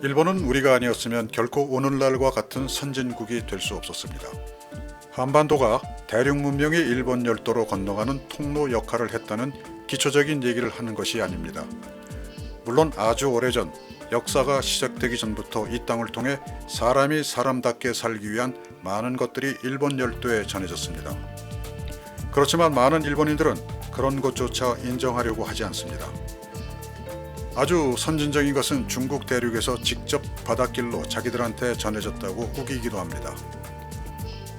일본은 우리가 아니었으면 결코 오늘날과 같은 선진국이 될 수 없었습니다. 한반도가 대륙 문명의 일본 열도로 건너가는 통로 역할을 했다는 기초적인 얘기를 하는 것이 아닙니다. 물론 아주 오래전 역사가 시작되기 전부터 이 땅을 통해 사람이 사람답게 살기 위한 많은 것들이 일본 열도에 전해졌습니다. 그렇지만 많은 일본인들은 그런 것조차 인정하려고 하지 않습니다. 아주 선진적인 것은 중국 대륙에서 직접 바닷길로 자기들한테 전해졌다고 우기기도 합니다.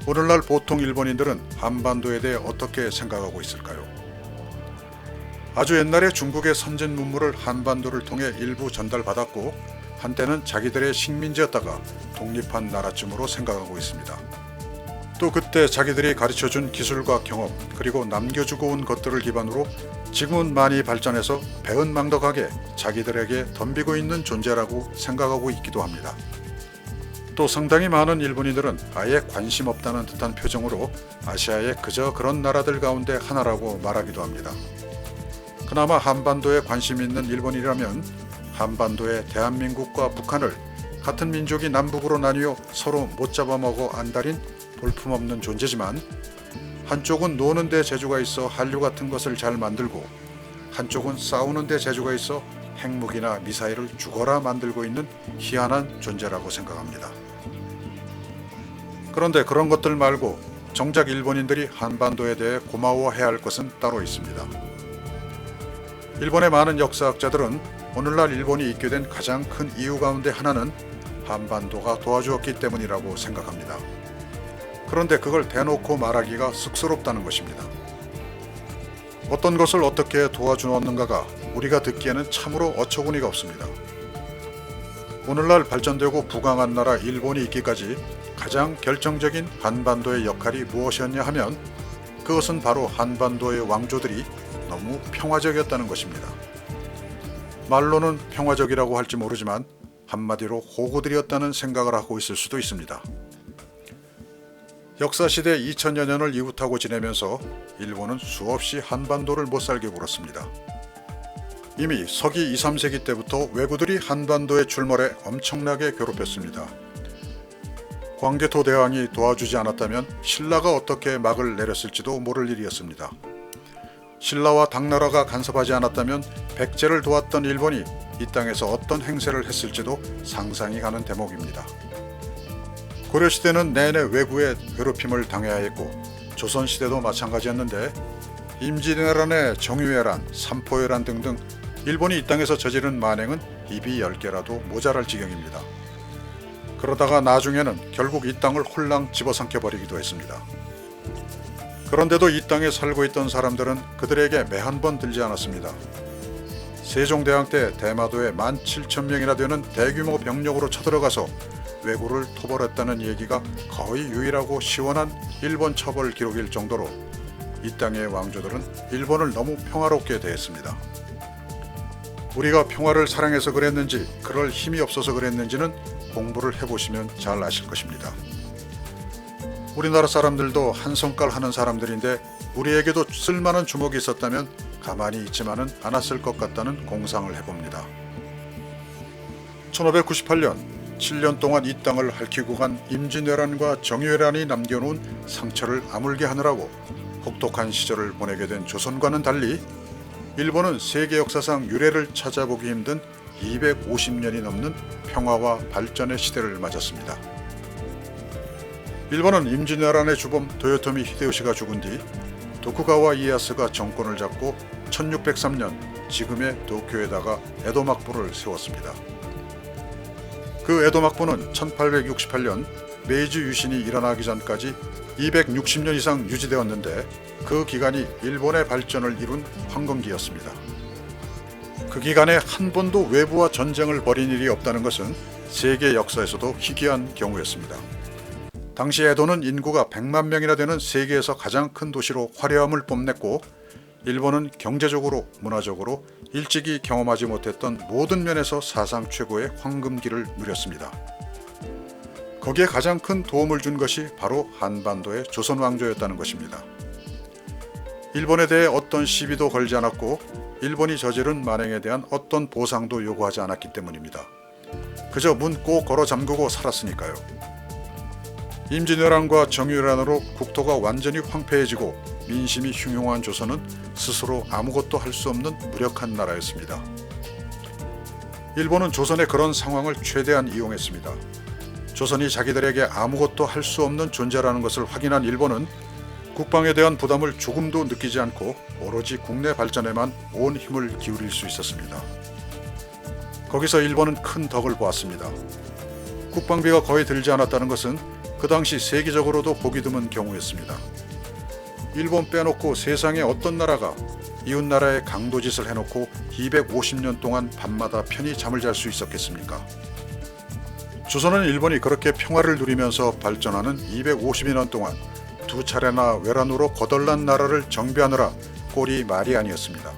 오늘날 보통 일본인들은 한반도에 대해 어떻게 생각하고 있을까요? 아주 옛날에 중국의 선진 문물을 한반도를 통해 일부 전달받았고 한때는 자기들의 식민지였다가 독립한 나라쯤으로 생각하고 있습니다. 또 그때 자기들이 가르쳐준 기술과 경험 그리고 남겨주고 온 것들을 기반으로 지금은 많이 발전해서 배은망덕하게 자기들에게 덤비고 있는 존재라고 생각하고 있기도 합니다. 또 상당히 많은 일본인들은 아예 관심 없다는 듯한 표정으로 아시아의 그저 그런 나라들 가운데 하나라고 말하기도 합니다. 그나마 한반도에 관심 있는 일본이라면 한반도의 대한민국과 북한을 같은 민족이 남북으로 나뉘어 서로 못 잡아먹어 안달인 볼품없는 존재지만 한쪽은 노는 데 재주가 있어 한류 같은 것을 잘 만들고 한쪽은 싸우는 데 재주가 있어 핵무기나 미사일을 죽어라 만들고 있는 희한한 존재라고 생각합니다. 그런데 그런 것들 말고 정작 일본인들이 한반도에 대해 고마워해야 할 것은 따로 있습니다. 일본의 많은 역사학자들은 오늘날 일본이 있게 된 가장 큰 이유 가운데 하나는 한반도가 도와주었기 때문이라고 생각합니다. 그런데 그걸 대놓고 말하기가 쑥스럽다는 것입니다. 어떤 것을 어떻게 도와주었는가가 우리가 듣기에는 참으로 어처구니가 없습니다. 오늘날 발전되고 부강한 나라 일본이 있기까지 가장 결정적인 한반도의 역할이 무엇이었냐 하면 그것은 바로 한반도의 왕조들이 너무 평화적이었다는 것입니다. 말로는 평화적이라고 할지 모르지만 한마디로 호구들이었다는 생각을 하고 있을 수도 있습니다. 역사시대 2000여 년을 이웃하고 지내면서 일본은 수없이 한반도를 못살게 굴었습니다. 이미 서기 2, 3세기 때부터 왜구들이 한반도에 출몰해 엄청나게 괴롭혔습니다. 광개토 대왕이 도와주지 않았다면 신라가 어떻게 막을 내렸을지도 모를 일이었습니다. 신라와 당나라가 간섭하지 않았다면 백제를 도왔던 일본이 이 땅에서 어떤 행세를 했을지도 상상이 가는 대목입니다. 고려시대는 내내 왜구의 괴롭힘을 당해야 했고 조선시대도 마찬가지였는데 임진왜란의 정유회란, 삼포회란 등등 일본이 이 땅에서 저지른 만행은 입이 10개라도 모자랄 지경입니다. 그러다가 나중에는 결국 이 땅을 홀랑 집어삼켜 버리기도 했습니다. 그런데도 이 땅에 살고 있던 사람들은 그들에게 매 한 번 들지 않았습니다. 세종대왕 때 대마도에 17,000명이나 되는 대규모 병력으로 쳐들어가서 왜구를 토벌했다는 얘기가 거의 유일하고 시원한 일본 처벌 기록일 정도로 이 땅의 왕조들은 일본을 너무 평화롭게 대했습니다. 우리가 평화를 사랑해서 그랬는지 그럴 힘이 없어서 그랬는지는 공부를 해보시면 잘 아실 것입니다. 우리나라 사람들도 한 손갈 하는 사람들인데 우리에게도 쓸만한 주먹이 있었다면 가만히 있지만은 않았을 것 같다는 공상을 해봅니다. 1598년 7년 동안 이 땅을 핥히고 간 임진왜란과 정유회란이 남겨놓은 상처를 아물게 하느라고 혹독한 시절을 보내게 된 조선과는 달리 일본은 세계 역사상 유례를 찾아보기 힘든 250년이 넘는 평화와 발전의 시대를 맞았습니다. 일본은 임진왜란의 주범 도요토미 히데요시가 죽은 뒤 도쿠가와 이에야스가 정권을 잡고 1603년 지금의 도쿄에다가 에도 막부를 세웠습니다. 그 에도 막부는 1868년 메이지 유신이 일어나기 전까지 260년 이상 유지되었는데 그 기간이 일본의 발전을 이룬 황금기였습니다. 그 기간에 한 번도 외부와 전쟁을 벌인 일이 없다는 것은 세계 역사에서도 희귀한 경우였습니다. 당시 에도는 인구가 100만 명이나 되는 세계에서 가장 큰 도시로 화려함을 뽐냈고 일본은 경제적으로 문화적으로 일찍이 경험하지 못했던 모든 면에서 사상 최고의 황금기를 누렸습니다. 거기에 가장 큰 도움을 준 것이 바로 한반도의 조선 왕조였다는 것입니다. 일본에 대해 어떤 시비도 걸지 않았고 일본이 저지른 만행에 대한 어떤 보상도 요구하지 않았기 때문입니다. 그저 문꼭 걸어 잠그고 살았으니까요. 임진왜란과 정유회란으로 국토가 완전히 황폐해지고 민심이 흉흉한 조선은 스스로 아무것도 할 수 없는 무력한 나라였습니다. 일본은 조선의 그런 상황을 최대한 이용했습니다. 조선이 자기들에게 아무것도 할 수 없는 존재라는 것을 확인한 일본은 국방에 대한 부담을 조금도 느끼지 않고 오로지 국내 발전에만 온 힘을 기울일 수 있었습니다. 거기서 일본은 큰 덕을 보았습니다. 국방비가 거의 들지 않았다는 것은 그 당시 세계적으로도 보기 드문 경우였습니다. 일본 빼놓고 세상에 어떤 나라가 이웃 나라에 강도짓을 해놓고 250년 동안 밤마다 편히 잠을 잘 수 있었겠습니까? 조선은 일본이 그렇게 평화를 누리면서 발전하는 250여 동안 두 차례나 외란으로 거덜난 나라를 정비하느라 꼴이 말이 아니었습니다.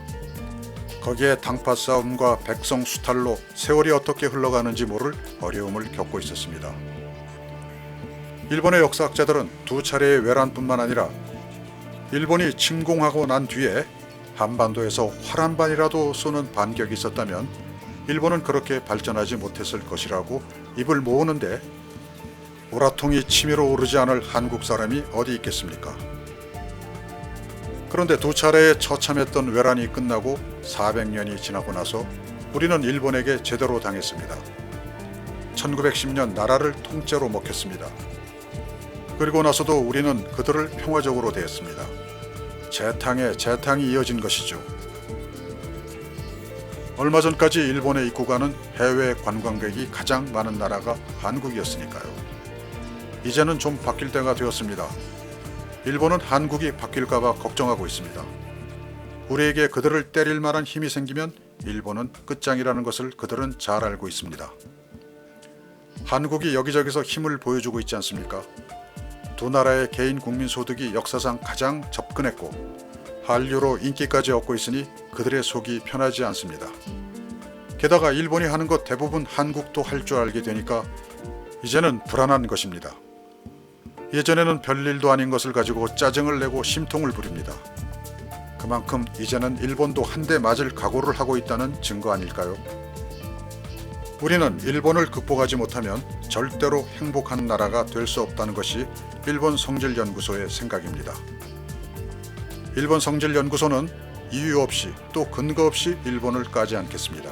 거기에 당파 싸움과 백성 수탈로 세월이 어떻게 흘러가는지 모를 어려움을 겪고 있었습니다. 일본의 역사학자들은 두 차례의 외란뿐만 아니라 일본이 침공하고 난 뒤에 한반도에서 활한 반이라도 쏘는 반격이 있었다면 일본은 그렇게 발전하지 못했을 것이라고 입을 모으는데 오라통이 치밀어 오르지 않을 한국 사람이 어디 있겠습니까? 그런데 두 차례의 처참했던 외란이 끝나고 400년이 지나고 나서 우리는 일본에게 제대로 당했습니다. 1910년 나라를 통째로 먹혔습니다. 그리고 나서도 우리는 그들을 평화적으로 대했습니다. 재탕에 재탕이 이어진 것이죠. 얼마 전까지 일본에 입고 가는 해외 관광객이 가장 많은 나라가 한국이었으니까요. 이제는 좀 바뀔 때가 되었습니다. 일본은 한국이 바뀔까봐 걱정하고 있습니다. 우리에게 그들을 때릴 만한 힘이 생기면 일본은 끝장이라는 것을 그들은 잘 알고 있습니다. 한국이 여기저기서 힘을 보여주고 있지 않습니까? 두 나라의 개인 국민 소득이 역사상 가장 접근했고 한류로 인기까지 얻고 있으니 그들의 속이 편하지 않습니다. 게다가 일본이 하는 것 대부분 한국도 할 줄 알게 되니까 이제는 불안한 것입니다. 예전에는 별일도 아닌 것을 가지고 짜증을 내고 심통을 부립니다. 그만큼 이제는 일본도 한 대 맞을 각오를 하고 있다는 증거 아닐까요? 우리는 일본을 극복하지 못하면 절대로 행복한 나라가 될 수 없다는 것이 일본 성질연구소의 생각입니다. 일본 성질연구소는 이유 없이 또 근거 없이 일본을 까지 않겠습니다.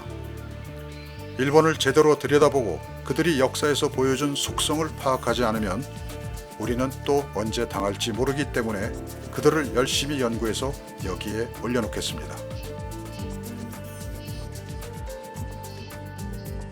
일본을 제대로 들여다보고 그들이 역사에서 보여준 속성을 파악하지 않으면 우리는 또 언제 당할지 모르기 때문에 그들을 열심히 연구해서 여기에 올려놓겠습니다.